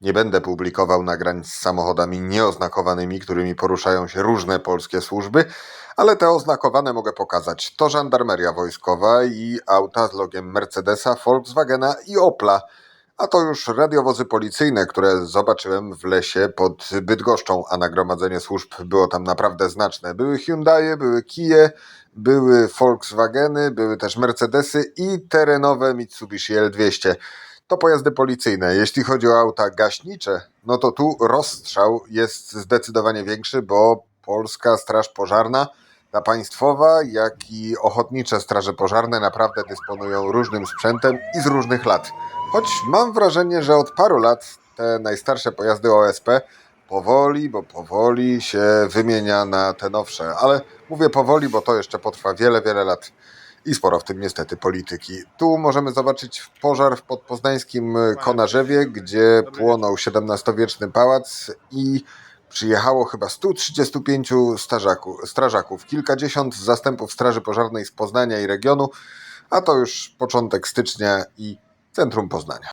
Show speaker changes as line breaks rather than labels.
Nie będę publikował nagrań z samochodami nieoznakowanymi, którymi poruszają się różne polskie służby, ale te oznakowane mogę pokazać. To żandarmeria wojskowa i auta z logiem Mercedesa, Volkswagena i Opla. A to już radiowozy policyjne, które zobaczyłem w lesie pod Bydgoszczą, a nagromadzenie służb było tam naprawdę znaczne. Były Hyundaie, były Kie, były Volkswageny, były też Mercedesy i terenowe Mitsubishi L200. To pojazdy policyjne. Jeśli chodzi o auta gaśnicze, no to tu rozstrzał jest zdecydowanie większy, bo Polska Straż Pożarna, ta państwowa, jak i ochotnicze straże pożarne naprawdę dysponują różnym sprzętem i z różnych lat. Choć mam wrażenie, że od paru lat te najstarsze pojazdy OSP powoli, bo powoli się wymienia na te nowsze. Ale mówię powoli, bo to jeszcze potrwa wiele, wiele lat. I sporo w tym niestety polityki. Tu możemy zobaczyć pożar w podpoznańskim Konarzewie, gdzie płonął XVII-wieczny pałac i przyjechało chyba 135 strażaku, strażaków, kilkadziesiąt zastępów Straży Pożarnej z Poznania i regionu, a to już początek stycznia i centrum Poznania.